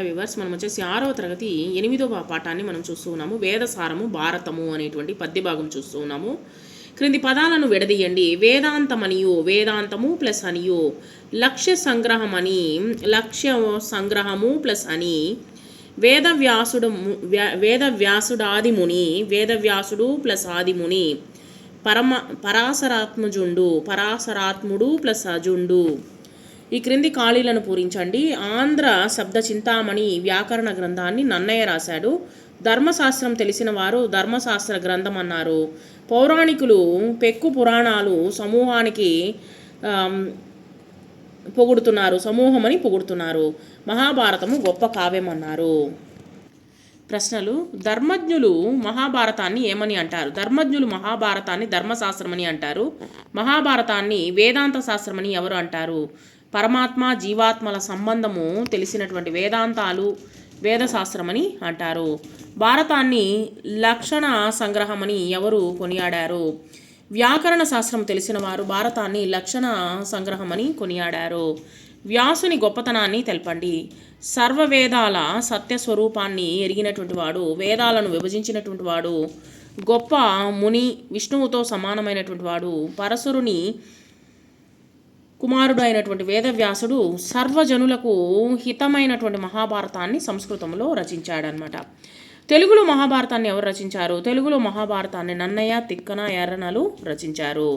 Viewers మనం వచ్చేసి ఆరవ తరగతి ఎనిమిదవ పాఠాన్ని మనం చూస్తూ ఉన్నాము. వేదసారము భారతము అనేటువంటి పద్యభాగం చూస్తూ ఉన్నాము. క్రింది పదాలను విడదీయండి. వేదాంతమనియు వేదాంతము ప్లస్ అనియు లక్ష్య సంగ్రహం అని లక్ష్య సంగ్రహము ప్లస్ అని వేదవ్యాసుడు వేదవ్యాసుడాదిముని వేదవ్యాసుడు ప్లస్ ఆదిముని పరమ పరాశరాత్మజుండు పరాశరాత్ముడు ప్లస్ అజుండు. ఈ క్రింది ఖాళీలను పూరించండి. ఆంధ్ర శబ్ద చింతామణి వ్యాకరణ గ్రంథాన్ని నన్నయ్య రాశాడు. ధర్మశాస్త్రం తెలిసిన వారు ధర్మశాస్త్ర గ్రంథం అన్నారు. పౌరాణికులు పెక్కు పురాణాలు సమూహానికి పొగుడుతున్నారు. సమూహమని పొగుడుతున్నారు. మహాభారతము గొప్ప కావ్యం అన్నారు. ప్రశ్నలు ధర్మజ్ఞులు మహాభారతాన్ని ఏమని అంటారు? ధర్మజ్ఞులు మహాభారతాన్ని ధర్మశాస్త్రమని అంటారు. మహాభారతాన్ని వేదాంత శాస్త్రమని ఎవరు అంటారు? పరమాత్మ జీవాత్మల సంబంధము తెలిసినటువంటి వేదాంతాలు వేదశాస్త్రమని అంటారు. భారతాన్ని లక్షణ సంగ్రహమని ఎవరు కొనియాడారు? వ్యాకరణ శాస్త్రం తెలిసిన వారు భారతాన్ని లక్షణ సంగ్రహమని కొనియాడారు. వ్యాసుని గొప్పతనాన్ని తెలపండి. సర్వవేదాల సత్యస్వరూపాన్ని ఎరిగినటువంటి వాడు వేదాలను విభజించినటువంటి వాడు గొప్ప ముని విష్ణువుతో సమానమైనటువంటి వాడు పరశురుని కుమారుడు అయినటువంటి వేదవ్యాసుడు సర్వజనులకు హితమైనటువంటి మహాభారతాన్ని సంస్కృతంలో రచించాడనమాట తెలుగులో మహాభారతాన్ని ఎవరు రచించారు? తెలుగులో మహాభారతాన్ని నన్నయ్య తిక్కన ఎర్రనలు రచించారు.